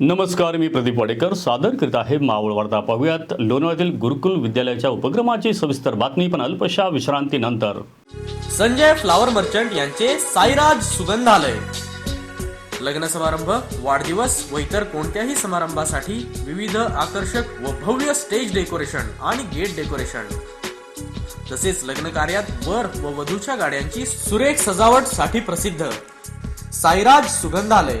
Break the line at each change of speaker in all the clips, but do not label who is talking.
नमस्कार मी प्रदीप वाडेकर. सादर करीत आहे मावळ वार्ता. पाहूयात लोणावळ्यातील गुरुकुल विद्यालयाच्या उपक्रमाची सविस्तर बातमी. पण अल्पशा विश्रांतीनंतर.
संजय फ्लावर मर्चंट यांचे साईराज सुगंधालय. लग्न समारंभ वाढदिवस व इतर कोणत्याही समारंभासाठी विविध आकर्षक व भव्य स्टेज डेकोरेशन आणि गेट डेकोरेशन. तसेच लग्न कार्यात वर व वधूच्या गाड्यांची सुरेख सजावटसाठी प्रसिद्ध साईराज सुगंधालय.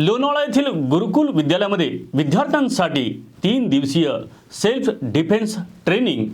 लोणावळा येथील गुरुकुल विद्यालयामध्ये विद्यार्थ्यांसाठी तीन दिवसीय सेल्फ डिफेन्स ट्रेनिंग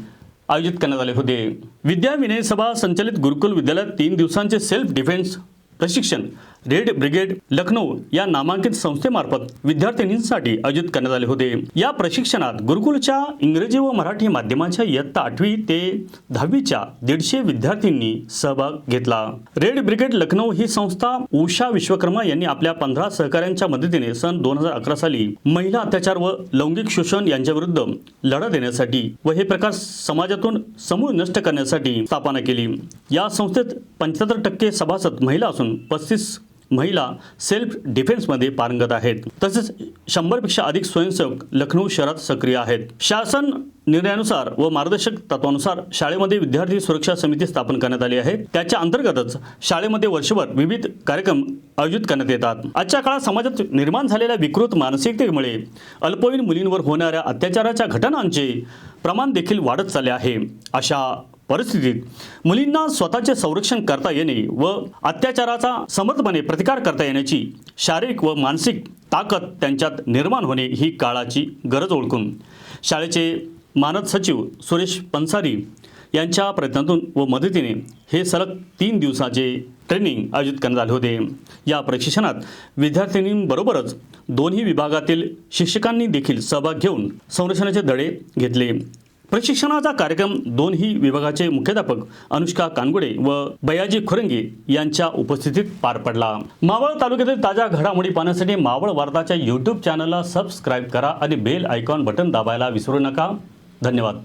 आयोजित करण्यात आले होते. विद्या विनय सभा संचलित गुरुकुल विद्यालयात तीन दिवसांचे सेल्फ डिफेन्स प्रशिक्षण रेड ब्रिगेड लखनौ या नामांकित संस्थेमार्फत विद्यार्थिनींसाठी आयोजित करण्यात आले होते. या प्रशिक्षणात गुरुकुलच्या इंग्रजी व मराठी माध्यमाच्या इयत्ता आठवी ते दहावीच्या दीडशे विद्यार्थ्यांनी सहभाग घेतला. रेड ब्रिगेड लखनौ ही संस्था उषा विश्वकर्मा यांनी आपल्या पंधरा सहकाऱ्यांच्या मदतीने सन दोन हजार अकरा साली महिला अत्याचार व लैंगिक शोषण यांच्याविरुद्ध लढा देण्यासाठी व हे प्रकार समाजातून समूळ नष्ट करण्यासाठी स्थापना केली. या संस्थेत पंच्याहत्तर टक्के सभासद महिला असून असून पस्तीस महिला सेल्फ डिफेन्समध्ये पारंगत आहेत. तसेच शंभरपेक्षा अधिक स्वयंसेवक लखनौ शहरात सक्रिय आहेत. शासन निर्णयानुसार व मार्गदर्शक तत्वानुसार शाळेमध्ये विद्यार्थी सुरक्षा समिती स्थापन करण्यात आली आहे. त्याच्या अंतर्गतच शाळेमध्ये वर्षभर विविध कार्यक्रम आयोजित करण्यात येतात. आजच्या काळात समाजात निर्माण झालेल्या विकृत मानसिकतेमुळे अल्पवयीन मुलींवर होणाऱ्या अत्याचाराच्या घटनांचे प्रमाण देखील वाढत चालले आहे. अशा परिस्थितीत मुलींना स्वतःचे संरक्षण करता येणे व अत्याचाराचा समर्थपणे प्रतिकार करता येण्याची शारीरिक व मानसिक ताकद त्यांच्यात निर्माण होणे ही काळाची गरज ओळखून. शाळेचे मानद सचिव सुरेश पंसारी यांच्या प्रयत्नातून व मदतीने हे सलग तीन दिवसाचे ट्रेनिंग आयोजित करण्यात आले होते. या प्रशिक्षणात विद्यार्थिनींबरोबरच दोन्ही विभागातील शिक्षकांनी देखील सहभाग घेऊन संरक्षणाचे धडे घेतले. प्रशिक्षणाचा कार्यक्रम दोन्ही विभागाचे मुख्याध्यापक अनुष्का कानगुडे व बयाजी खुरंगे यांच्या उपस्थितीत पार पडला. मावळ तालुक्यातील ताज्या घडामोडी पाहण्यासाठी मावळ वार्ताच्या यूट्यूब चॅनलला सबस्क्राईब करा आणि बेल आयकॉन बटन दाबायला विसरू नका. धन्यवाद.